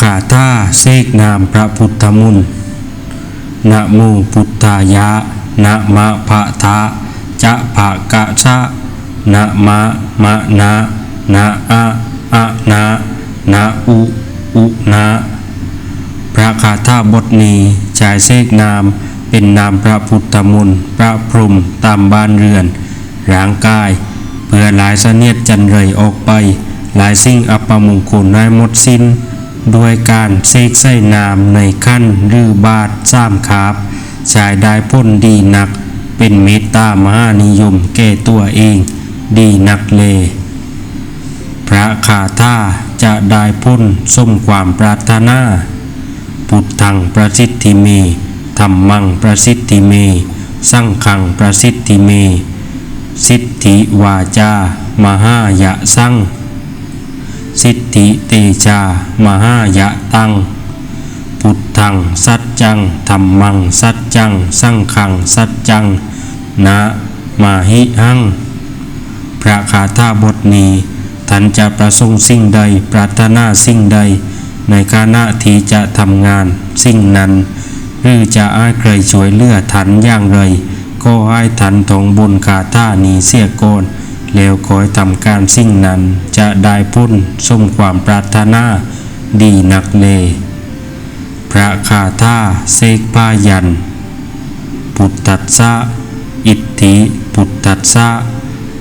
คาถาเสกนามพระพุทธมุนนะโมพุทธายะนะมะภะทะจะภะกะชะนะมะมะนะนะอะอะนะนะอุอุนะพระคาถาบทนี้ใช้เสกนามเป็นนามพระพุทธมนต์พระพรหมตามบ้านเรือน ร่างกาย เพื่อหลายเสนียดจันไรออกไป หลายสิ่งอัปมงคลได้หมดสิ้น ด้วยการเสกใส่นามในขั้นรือบาทสามขาบชายได้พ้นดีนัก เป็นเมตตามหานิยมแก่ตัวเอง ดีนักเล พระคาถาจะได้พ้นสมความปรารถนาพุทธังประสิทธิเมธรรมังประสิทธิเม สังฆังประสิทธิเม สิทธิวาจามหายะสัง สิทธิเตจามหายะตัง พุทธัง สัจจังธรรมัง สัจจัง สังฆัง สัจจัง นะมาหิหัง พระคาถาบทนี้ท่านจะประสงค์สิ่งใด ปรารถนาสิ่งใด ในขณะที่จะทำงานสิ่งนั้น หรือจะอ้ายใครช่วยเลือทันอย่างไร ก็ให้ทันทองบนคาถานี้เสียก่อน แล้วคอยทำการสิ่งนั้นจะได้พ้นสมความปรารถนาดีนักเลพระคาถาเสกพายัน พุทธัสสะอิทธิพุทธัสสะ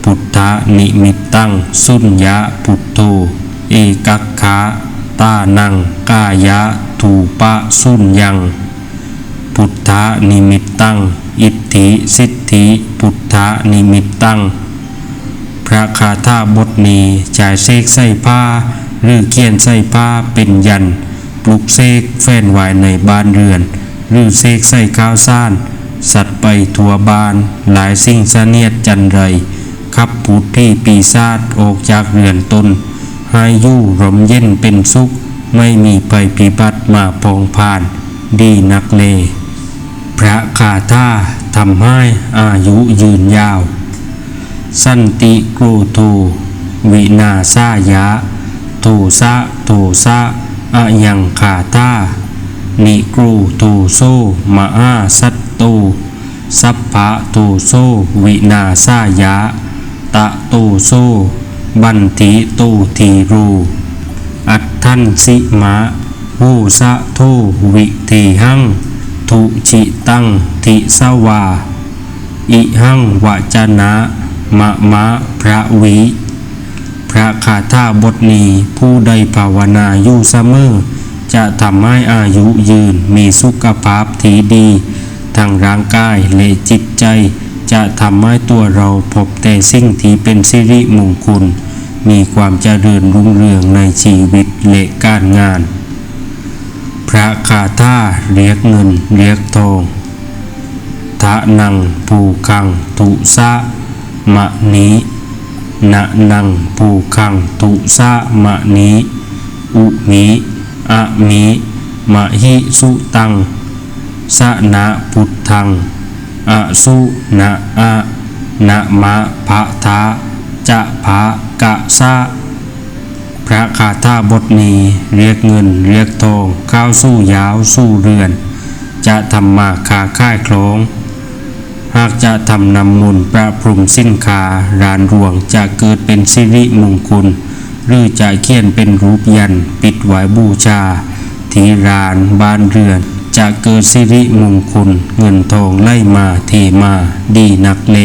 พุทธนิมิตตังสุญญะพุทโธเอกัคคะตานังกายะถูปะสุญญัง พุทธนิมิตตังอิทธิสิทธิพุทธนิมิตตัง พระคาถาบทนี้จ่ายเสกใส่ผ้า หรือเขียนใส่ผ้าเป็นยันปลุกเสกแฟนไว้ในบ้านเรือน หรือเสกใส่ข้าวซ่าน สัตว์ไปทั่วบ้าน หลายสิ่งเสนียดจันไรขับผูดที่ปีศาจออกจากเรือนตนให้ยู่ร่มเย็นเป็นสุข ไม่มีภัยพิบัติมาพองผ่าน ดีนักเล พระคาถาทำให้อายุยืนยาว สันติกโทวินาสายะโทสะโทสะอะยังขาตานิกรูโทโซมะอาสัตโตสัพพะโทโซวินาสายะตะโตโซบันติโตทีรูอัตทันสิมะหูสะโทวิทีหังทุจิตังทิสวา อิหังวจนะ มะมะพระวิ พระคาถาบทนี้ผู้ใดภาวนาอยู่เสมอ จะทำให้อายุยืนมีสุขภาพที่ดีทางร่างกายและจิตใจ จะทำให้ตัวเราพบแต่สิ่งที่เป็นสิริมงคลมีความเจริญรุ่งเรืองในชีวิตและการงาน พระคาถาเรียกเงินเรียกทองทะนังภูคังตุสะ มะนี้นะนังภูคังตุสะมะนี้อุมิอะมิมะหิสุตังสะนะพุทธังอะสุนะอะนะมะภะทะจะภะกะสะพระคาถาบทนี้เรียกเงินเรียกทองเข้าสู้ยาวสู้เรือน จะทำมาคาค่ายคลอง หากจะทำนำมุลประพรมสิ้นคารานรวงจะเกิดเป็นสิริมงคล หรือจะเขียนเป็นรูปยันปิดไว้บูชา ที่รานบ้านเรือนจะเกิดสิริมงคล เงินทองไล่มาเทมาดีนักเล